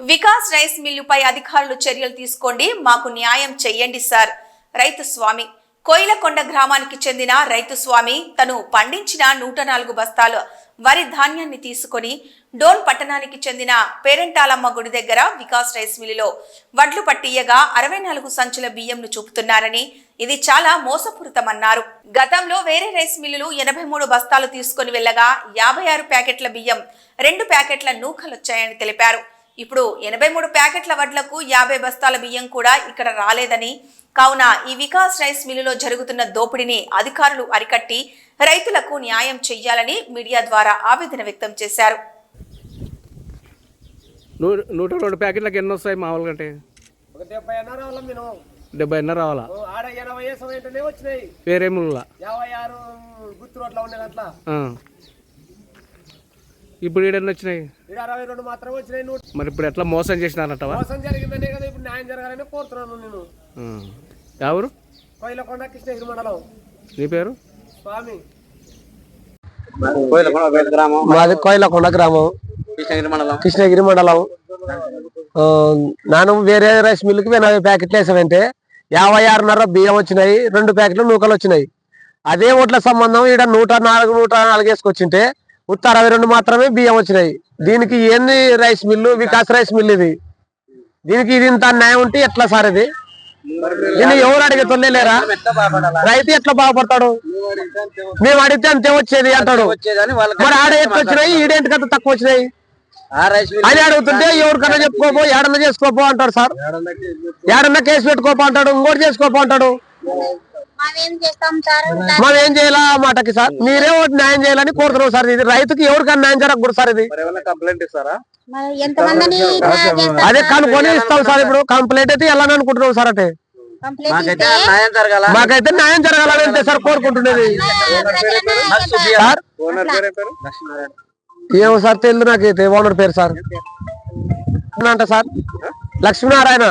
Vikas rice మిల్లుపై అధికారులు చర్యలు తీసుకోండి మాకు న్యాయం చెయ్యండి సార్ రైతు స్వామి. కోయిలకొండ గ్రామానికి చెందిన రైతు స్వామి తను పండించిన నూట నాలుగు బస్తాలు వరి ధాన్యాన్ని తీసుకొని డోన్ పట్టణానికి చెందిన పేరెంటాలమ్మ గుడి దగ్గర వికాస్ రైస్ మిల్లులో వడ్లు పట్టియ్యగా అరవై నాలుగు సంచుల బియ్యంను చూపుతున్నారని ఇది చాలా మోసపూరితమన్నారు. గతంలో వేరే రైస్ మిల్లులు ఎనభై మూడు బస్తాలు తీసుకొని వెళ్ళగా యాభై ఆరు ప్యాకెట్ల బియ్యం రెండు ప్యాకెట్ల నూకలొచ్చాయని తెలిపారు. ఇప్పుడు ఎనభై మూడు ప్యాకెట్ల వడ్లకు యాభై బస్తాల బియ్యం కూడా ఇక్కడ రాలేదని. కావున ఈ వికాస్ రైస్ మిల్లులో జరుగుతున్న దోపిడీని అధికారులు అరికట్టి రైతులకు న్యాయం చెయ్యాలని మీడియా ద్వారా ఆవేదన వ్యక్తం చేశారు. నూ నూట రెండు ప్యాకెట్లకు ఎన్ని వస్తాయి మామూలుగా అంటే? ఒక డెబ్బై అన్న రావాల వేరే ముళ్ళ యాభై ఆరు గుర్తు రోడ్ల ఉండే అట్లా. ఇప్పుడు ఈడెన్ని వచ్చినాయి? ఇక్కడ అరవై రెండు మాత్రం వచ్చినాయి నూట మరి ఇప్పుడు ఎట్లా మోసం చేసినారంటవా? మోసం జరిగిందనే కదా ఇప్పుడు న్యాయం జరగాలని కోరుతున్నాను నేను. ఆ. ఎవరు? కోయిలకొండ కృష్ణగిరి మండలం. నీ పేరు? స్వామి. మాది కోయిలకొండ గ్రామం. కృష్ణగిరి మండలం. కృష్ణగిరి మండలం. నాను వేరే రైస్ మిల్లుకి ఎనభై ప్యాకెట్లు వేసామంటే యాభై ఆరున్నర బియ్యం వచ్చినాయి రెండు ప్యాకెట్లు నూకలు వచ్చినాయి. అదే ఓట్ల సంబంధం ఈడ నూట నాలుగు నూట నాలుగు వేసుకొచ్చింటే ఉత్త అరవై రెండు మాత్రమే బియ్యం వచ్చినాయి. దీనికి ఏంది rice mill? Vikas rice mill ఇది. దీనికి ఇది ఇంత న్యాయం ఉంటే ఎట్లా సార్ ఇది? దీన్ని ఎవరు అడిగే తొలేలేరా రైతు ఎట్లా బాగుపడతాడు? మేము అడిగితే అంతే వచ్చేది అంటాడు. మరి ఆడ ఎట్లా వచ్చినాయి? ఈడేంటి కదా తక్కువ వచ్చినాయి? అని అడుగుతుంటే ఎవరికన్నా చెప్పుకోపో ఏడన్నా చేసుకోపో అంటాడు సార్. ఏడన్నా కేసు పెట్టుకోపో అంటాడు ఇంకోటి చేసుకోపో అంటాడు. మనం ఏం చేయాలా? మాటకి సార్. మీరే ఒకటి న్యాయం చేయాలని కోరుతున్నాం సార్ ఇది. రైతుకి ఎవరికన్నా న్యాయం జరగకూడదు సార్ ఇది. కంప్లైంట్ ఇస్తారా? అదే కనుక్కొని ఇస్తాం సార్ ఇప్పుడు. కంప్లైంట్ అయితే వెళ్ళని అనుకుంటున్నాం సార్ అంటే. మాకైతే న్యాయం జరగాలని అంతే సార్ కోరుకుంటున్నది. సార్ ఏమో సార్ తెలియదు నాకైతే. ఓనర్ పేరు సార్. అంట సార్. లక్ష్మీనారాయణ.